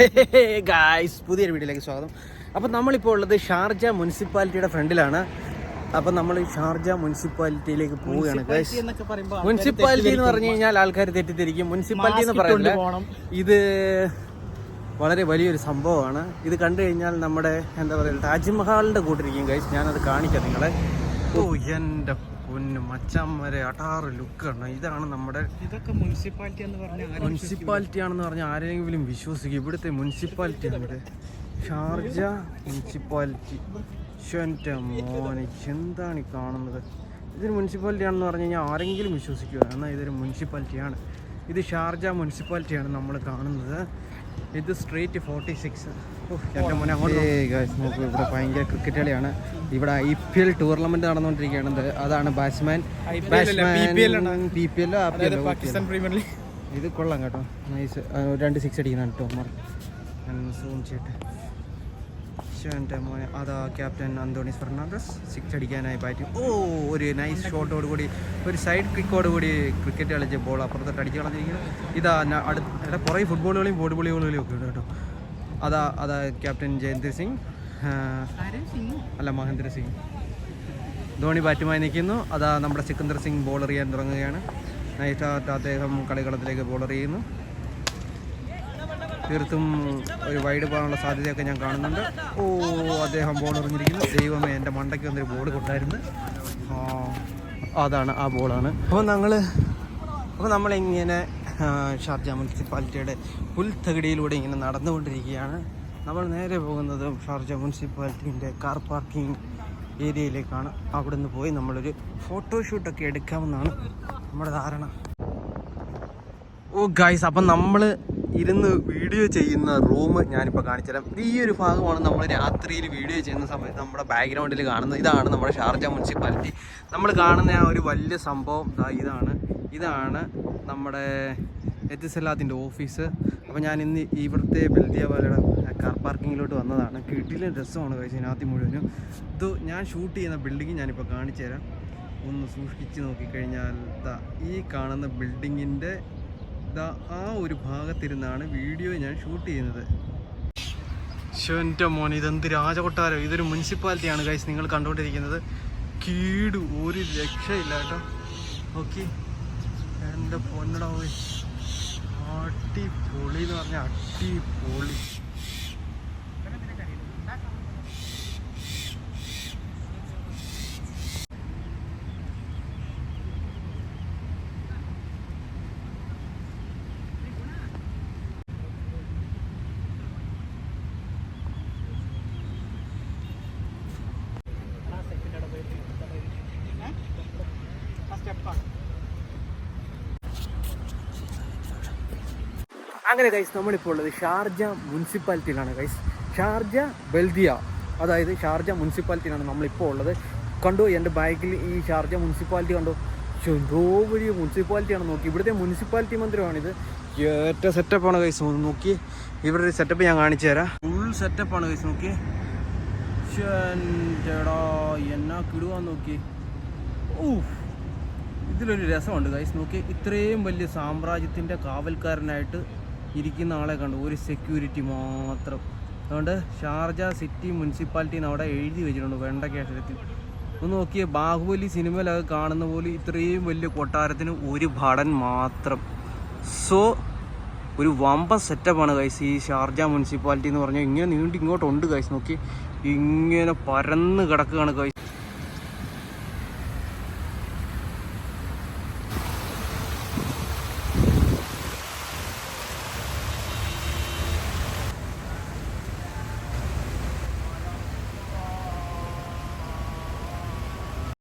Guys പുതിയൊരു വീഡിയോയിലേക്ക് സ്വാഗതം. അപ്പം നമ്മളിപ്പോൾ ഉള്ളത് ഷാർജ മുനിസിപ്പാലിറ്റിയുടെ ഫ്രണ്ടിലാണ്. അപ്പം നമ്മൾ ഷാർജ മുനിസിപ്പാലിറ്റിയിലേക്ക് പോവുകയാണ് മുനിസിപ്പാലിറ്റി എന്ന് പറഞ്ഞു കഴിഞ്ഞാൽ ആൾക്കാർ തെറ്റിദ്ധരിക്കും. മുനിസിപ്പാലിറ്റി എന്ന് പറയുന്നത് ഇത് വളരെ വലിയൊരു സംഭവമാണ്. ഇത് കണ്ടു കഴിഞ്ഞാൽ നമ്മുടെ എന്താ പറയുക താജ്മഹാളിന്റെ കൂട്ടിരിക്കും ഗൈസ് ഞാനത് കാണിക്കാം നിങ്ങളെ. ഓ എന്റെ പൊന്നു മച്ചാൻ വരെ അടാറ് ലുക്കാണ് ഇതാണ് നമ്മുടെ ഇതൊക്കെ മുനിസിപ്പാലിറ്റി എന്ന് പറഞ്ഞാൽ മുനിസിപ്പാലിറ്റി ആണെന്ന് പറഞ്ഞാൽ ആരെങ്കിലും വിശ്വസിക്കും. ഇവിടുത്തെ മുനിസിപ്പാലിറ്റി ആണ് ഷാർജ മുനിസിപ്പാലിറ്റി. എന്റെ മോനെ എന്താണ് ഈ കാണുന്നത്? ഇതൊരു മുനിസിപ്പാലിറ്റി ആണെന്ന് പറഞ്ഞു കഴിഞ്ഞാൽ ആരെങ്കിലും വിശ്വസിക്കുക എന്നാൽ ഇതൊരു മുനിസിപ്പാലിറ്റിയാണ്. ഇത് ഷാർജ മുനിസിപ്പാലിറ്റിയാണ് നമ്മൾ കാണുന്നത്. ഇത് സ്ട്രീറ്റ് ഫോർട്ടി സിക്സ് എന്റെ മോനെ അങ്ങോട്ട് നോക്കൂ ഇവിടെ ഭയങ്കര ക്രിക്കറ്റ് കളിയാണ്. ഇവിടെ ഐ പി എൽ ടൂർണമെന്റ് നടന്നുകൊണ്ടിരിക്കുന്നത് അതാണ് ബാറ്റ്സ്മാൻ. പി പി എല്ലോ പാകിസ്ഥാൻ പ്രീമിയർ ലീഗ് ഇത് കൊള്ളാം കേട്ടോ. നൈസ് രണ്ട് സിക്സ് അടിക്കുന്നുണ്ട് സൂം എന്റെ മോനെ. അതാ ക്യാപ്റ്റൻ അന്തോണി ഫെർണാണ്ടസ്. സിക്സ് അടിക്കാനായി പാറ്റി. ഓ ഒരു നൈസ് ഷോട്ടോട് കൂടി ഒരു സൈഡ് കിക്കോട് കൂടി ക്രിക്കറ്റ് കളിച്ച ബോൾ അപ്പുറത്തോട്ട് അടിച്ച് കളഞ്ഞിരിക്കുന്നു. ഇതാ അടുത്ത കുറേ ഫുട്ബോളുകളെയും വോളിബോളുകളെയും ഒക്കെ ഉണ്ട് കേട്ടോ. അതാ അതാ ക്യാപ്റ്റൻ ജയന്ത് സിംഗ്. അല്ല മഹേന്ദ്ര സിംഗ്. ധോണി ബാറ്റുമായി നിൽക്കുന്നു. അതാ നമ്മുടെ സിക്കന്ദർ സിംഗ് ബോൾ എറിയാൻ തുടങ്ങുകയാണ്. നൈറ്റായിട്ട് അദ്ദേഹം കളികളത്തിലേക്ക് ബോൾ എറിയുന്നു തീർത്തും ഒരു വൈഡ് പോകാനുള്ള സാധ്യതയൊക്കെ ഞാൻ കാണുന്നുണ്ട്. ഓ അദ്ദേഹം ബോൾ എറിഞ്ഞിരിക്കുന്നു. ദൈവമേ എന്റെ മണ്ടയ്ക്ക് വന്നൊരു ബോൾ കൊണ്ടായിരുന്നു അതാണ് ആ ബോളാണ് അപ്പോൾ ഞങ്ങൾ അപ്പോൾ നമ്മളിങ്ങനെ ഷാർജ മുനിസിപ്പാലിറ്റിയുടെ പുൽത്തകിടിയിലൂടെ ഇങ്ങനെ നടന്നുകൊണ്ടിരിക്കുകയാണ്. നമ്മൾ നേരെ പോകുന്നത് ഷാർജ മുനിസിപ്പാലിറ്റീന്റെ കാർ പാർക്കിംഗ് ഏരിയയിലേക്കാണ്. അവിടെ നിന്ന് പോയി നമ്മളൊരു ഫോട്ടോഷൂട്ടൊക്കെ എടുക്കാമെന്നാണ് നമ്മുടെ ധാരണ. ഓ ഗൈസ് അപ്പം നമ്മൾ ഇരുന്ന് വീഡിയോ ചെയ്യുന്ന റൂം ഞാനിപ്പോൾ കാണിച്ചുതരാം. ഈ ഒരു ഭാഗമാണ് നമ്മൾ രാത്രിയിൽ വീഡിയോ ചെയ്യുന്ന സമയത്ത് നമ്മുടെ ബാക്ക്ഗ്രൗണ്ടിൽ കാണുന്നത്. ഇതാണ് നമ്മുടെ ഷാർജ മുനിസിപ്പാലിറ്റി. നമ്മൾ കാണുന്ന ആ ഒരു വലിയ സംഭവം ഇതാണ്. ഇതാണ് നമ്മുടെ എത്തിസലാത്തിന്റെ ഓഫീസ്. അപ്പോൾ ഞാൻ ഇന്ന് ഇവിടുത്തെ ബെൽദിയാവാലയുടെ കാർ പാർക്കിങ്ങിലോട്ട് വന്നതാണ്. കിട്ടിലെ രസമാണ് കഴിച്ചത് ഇതിനകത്ത് മുഴുവനും. ഇത് ഞാൻ ഷൂട്ട് ചെയ്യുന്ന ബിൽഡിങ് ഞാനിപ്പോൾ കാണിച്ചു തരാം. ഒന്ന് സൂക്ഷിച്ച് നോക്കിക്കഴിഞ്ഞാൽ ഈ കാണുന്ന ബിൽഡിങ്ങിന്റെ ആ ഒരു ഭാഗത്തിരുന്നാണ് വീഡിയോ ഞാൻ ഷൂട്ട് ചെയ്യുന്നത്. എന്റെ മോൻ ഇതെന്ത് രാജകൊട്ടാരം? ഇതൊരു മുനിസിപ്പാലിറ്റിയാണ് കഴിച്ച് നിങ്ങൾ കണ്ടുകൊണ്ടിരിക്കുന്നത്. കീട് ഒരു രക്ഷയില്ല കേട്ടോ. ഓക്കെ എന്റെ പൊന്നടാ അടിപൊളി എന്ന് പറഞ്ഞാൽ അടിപൊളി. അങ്ങനെ കൈസ് നമ്മളിപ്പോൾ ഉള്ളത് ഷാർജ മുനിസിപ്പാലിറ്റിയിലാണ് കൈസ് ഷാർജ ബൽദിയ അതായത് ഷാർജ മുനിസിപ്പാലിറ്റിയിലാണ് നമ്മളിപ്പോൾ ഉള്ളത്. കണ്ടു എന്റെ ബാക്കിൽ ഈ ഷാർജ മുനിസിപ്പാലിറ്റി കണ്ടു? എന്തോ വലിയ മുനിസിപ്പാലിറ്റിയാണ് നോക്കി. ഇവിടുത്തെ മുനിസിപ്പാലിറ്റി മന്ദിരമാണിത്. ഏറ്റ സെറ്റപ്പാണ് കൈസ് നോക്കി. ഇവിടെ ഒരു സെറ്റപ്പ് ഞാൻ കാണിച്ചു തരാം. ഫുൾ സെറ്റപ്പാണ് കൈസ് നോക്കി. എന്നാ കിടുവാൻ നോക്കി. ഓ ഇതിലൊരു രസമുണ്ട് കൈസ് നോക്കി. ഇത്രയും വലിയ സാമ്രാജ്യത്തിന്റെ കാവൽക്കാരനായിട്ട് ഇരിക്കുന്ന ആളെ കണ്ടു. ഒരു സെക്യൂരിറ്റി മാത്രം. അതുകൊണ്ട് ഷാർജ സിറ്റി മുനിസിപ്പാലിറ്റി എന്ന് അവിടെ എഴുതി വെച്ചിട്ടുണ്ട് വേണ്ട കേസരത്തിൽ ഒന്ന് നോക്കിയേ ബാഹുബലി സിനിമയിലൊക്കെ കാണുന്ന പോലെ ഇത്രയും വലിയ കൊട്ടാരത്തിന് ഒരു ഭടൻ മാത്രം. സോ ഒരു വമ്പ സെറ്റപ്പാണ് കൈസ് ഈ ഷാർജ മുനിസിപ്പാലിറ്റി എന്ന് പറഞ്ഞാൽ. ഇങ്ങനെ നീണ്ട് ഇങ്ങോട്ടുണ്ട് കൈസ് നോക്കി ഇങ്ങനെ പരന്ന് കിടക്കുകയാണ് ഗൈസ്